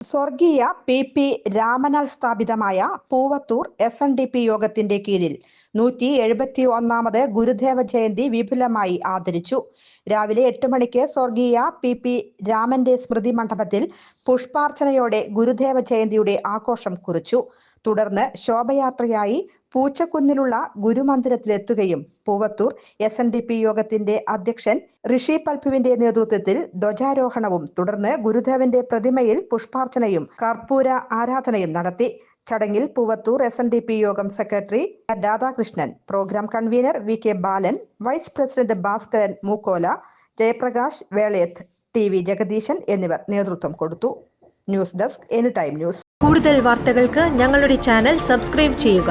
സ്വർഗീയ P P രാമനാൽ സ്ഥാപിതമായ Poovathur S N D P യോഗത്തിന്റെ കീഴിൽ നൂറ്റി എഴുപത്തി ഒന്നാമത് ഗുരുദേവ ജയന്തി വിപുലമായി ആദരിച്ചു. രാവിലെ എട്ട് മണിക്ക് സ്വർഗീയ പി പി രാമന്റെ സ്മൃതി മണ്ഡപത്തിൽ പുഷ്പാർച്ചനയോടെ ഗുരുദേവ ജയന്തിയുടെ ആഘോഷം കുറിച്ചു. തുടർന്ന് ശോഭയാത്രയായി പൂച്ചക്കുന്നിലുള്ള ഗുരുമന്ദിരത്തിലെത്തുകയും Poovathur S N D P യോഗത്തിന്റെ അധ്യക്ഷൻ ഋഷി പൽഭുവിന്റെ നേതൃത്വത്തിൽ ധ്വജാരോഹണവും തുടർന്ന് ഗുരുദേവന്റെ പ്രതിമയിൽ പുഷ്പാർച്ചനയും കർപ്പൂര ആരാധനയും നടത്തി. ചടങ്ങിൽ Poovathur S N D P യോഗം secretary Radhakrishnan programme convener V K Balan vice president Bhaskaran Mookkola Jayaprakash Velayath T V Jagadeeshan എന്നിവർ നേതൃത്വം കൊടുത്തു. News desk any time news. കൂടുതൽ വാർത്തകൾക്ക് ഞങ്ങളുടെ ചാനൽ സബ്സ്ക്രൈബ് ചെയ്യുക.